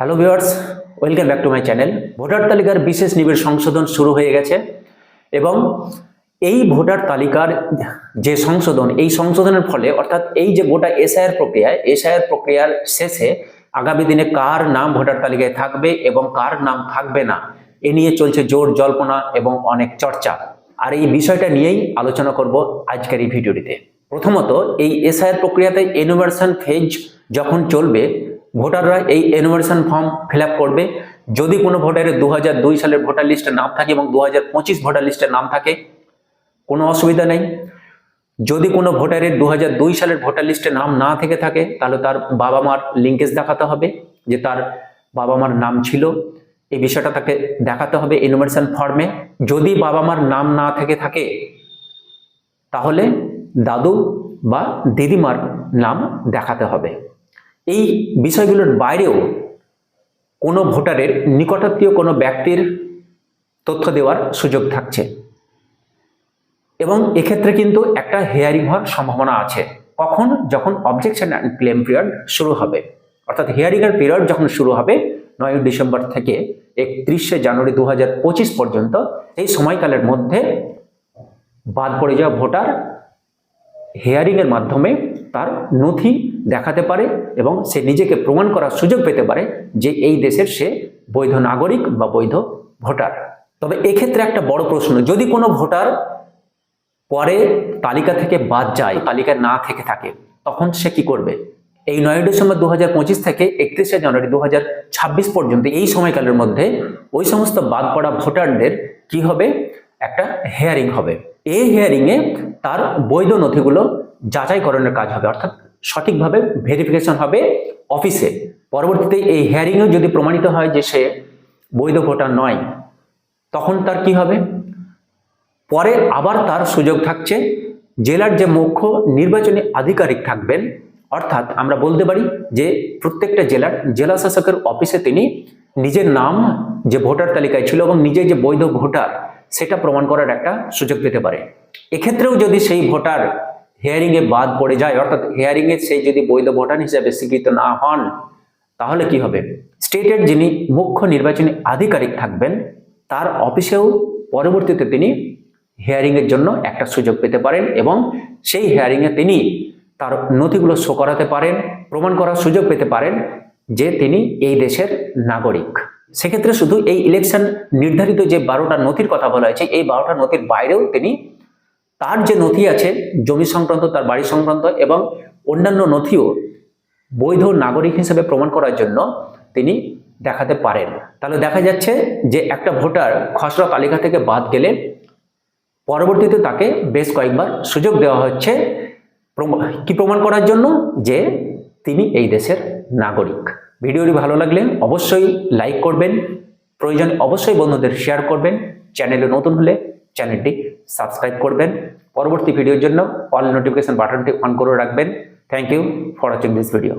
Hello viewers welcome back to my channel voter তালিকার বিশেষ নিবিড় সংশোধন শুরু হয়ে গেছে এবং এই ভোটার তালিকার যে সংশোধন, এই সংশোধনের ফলে, অর্থাৎ এই যে গোটা এসআইআর প্রক্রিয়া এসআইআর প্রক্রিয়ার শেষে আগামী দিনে কার নাম ভোটার তালিকায় থাকবে এবং কার নাম থাকবে না, এ নিয়ে চলছে জোর জল্পনা এবং অনেক চর্চা। আর এই বিষয়টা নিয়েই আলোচনা করব আজকের এই ভিডিওটিতে। প্রথমত, এই এসআইআর প্রক্রিয়াতে এনুমারেশন ফেজ যখন চলবে ভোটাররা এই এনুমারেশন ফর্ম ফিল করবে। যদি কোনো ভোটারের দু হাজার দুই সালের ভোটার লিস্টে নাম থাকে এবং দু হাজার পঁচিশ ভোটার লিস্টে নাম থাকে, কোনো অসুবিধা নেই। যদি কোনো ভোটারের দু হাজার দুই সালের ভোটার লিস্টে নাম না থেকে থাকে, তাহলে তার বাবা মার লিঙ্কেজ দেখাতে হবে, যে তার বাবা মার নাম ছিল। এই বিষয়টা তাকে দেখাতে হবে এনুমারেশন ফর্মে যদি বাবা মার নাম না থেকে থাকে, তাহলে দাদু বা দিদিমার নাম দেখাতে হবে। এই বিষয়গুলোর বাইরেও কোনো ভোটারের নিকটাত্মীয় কোনো ব্যক্তির তথ্য দেওয়ার সুযোগ থাকছে। এবং এক্ষেত্রে কিন্তু একটা হেয়ারিং হওয়ার সম্ভাবনা আছে। কখন? যখন অবজেকশন অ্যান্ড ক্লেম পিরিয়ড শুরু হবে। অর্থাৎ হিয়ারিং এর পিরিয়ড যখন শুরু হবে নয় ডিসেম্বর থেকে একত্রিশে জানুয়ারি দু হাজার পঁচিশ পর্যন্ত এই সময়কালের মধ্যে বাদ পড়ে যাওয়া ভোটার হেয়ারিং এর মাধ্যমে তার নথি দেখাতে পারে এবং সে নিজেকে প্রমাণ করার সুযোগ পেতে পারে যে এই দেশের সে বৈধ নাগরিক বা বৈধ ভোটার। তবে এক্ষেত্রে একটা বড় প্রশ্ন, যদি কোনো ভোটার পরে তালিকা থেকে বাদ যায়, তালিকা না থেকে থাকে, তখন সে কি করবে? এই নয় ডিসেম্বর দু হাজার পঁচিশ থেকে একত্রিশে জানুয়ারি দু হাজার ছাব্বিশ পর্যন্ত এই সময়কালের মধ্যে ওই সমস্ত বাদ পড়া ভোটারদের কি হবে? একটা হেয়ারিং হবে। এই হেয়ারিংয়ে তার বৈধ নথিগুলো যাচাইকরণের কাজ হবে, অর্থাৎ সঠিকভাবে ভেরিফিকেশন হবে অফিসে পরবর্তীতে এই হেয়ারিংয়েও যদি প্রমাণিত হয় যে সে বৈধ ভোটার নয়, তখন তার কি হবে? পরে আবার তার সুযোগ থাকছে, জেলার যে মুখ্য নির্বাচনী আধিকারিক থাকবেন, অর্থাৎ আমরা বলতে পারি যে প্রত্যেকটা জেলার জেলা শাসকের অফিসে তিনি নিজের নাম যে ভোটার তালিকায় ছিল এবং নিজে যে বৈধ ভোটার, সেটা প্রমাণ করার একটা সুযোগ পেতে পারে। এক্ষেত্রেও যদি সেই ভোটার হেয়ারিংয়ে বাদ পড়ে যায়, অর্থাৎ হেয়ারিংয়ে সেই যদি বৈধ ভোটার হিসেবে স্বীকৃত না হন, তাহলে কি হবে? স্টেটের যিনি মুখ্য নির্বাচনী আধিকারিক থাকবেন, তার অফিসেও পরবর্তীতে তিনি হেয়ারিংয়ের জন্য একটা সুযোগ পেতে পারেন এবং সেই হেয়ারিংয়ে তিনি তার নথিগুলো শো করাতে পারেন, প্রমাণ করার সুযোগ পেতে পারেন যে তিনি এই দেশের নাগরিক। সেক্ষেত্রে শুধু এই ইলেকশন নির্ধারিত যে বারোটা নথির কথা বলা হয়েছে, এই বারোটা নথির বাইরেও তিনি তার যে নথি আছে, জমি সংক্রান্ত, তার বাড়ি সংক্রান্ত এবং অন্যান্য নথিও বৈধ নাগরিক হিসেবে প্রমাণ করার জন্য তিনি দেখাতে পারেন। তাহলে দেখা যাচ্ছে যে একটা ভোটার খসড়া তালিকা থেকে বাদ গেলে পরবর্তীতে তাকে বেশ কয়েকবার সুযোগ দেওয়া হচ্ছে কি প্রমাণ করার জন্য? যে তিনি এই দেশের নাগরিক। ভিডিওটি ভালো লাগলে অবশ্যই লাইক করবেন। প্রয়োজন অবশ্যই বন্ধুদের শেয়ার করবেন। চ্যানেলে নতুন হলে চ্যানেলটি সাবস্ক্রাইব করবেন। পরবর্তী ভিডিওর জন্য অল নোটিফিকেশন বাটনটি অন করে রাখবেন। Thank you for watching this video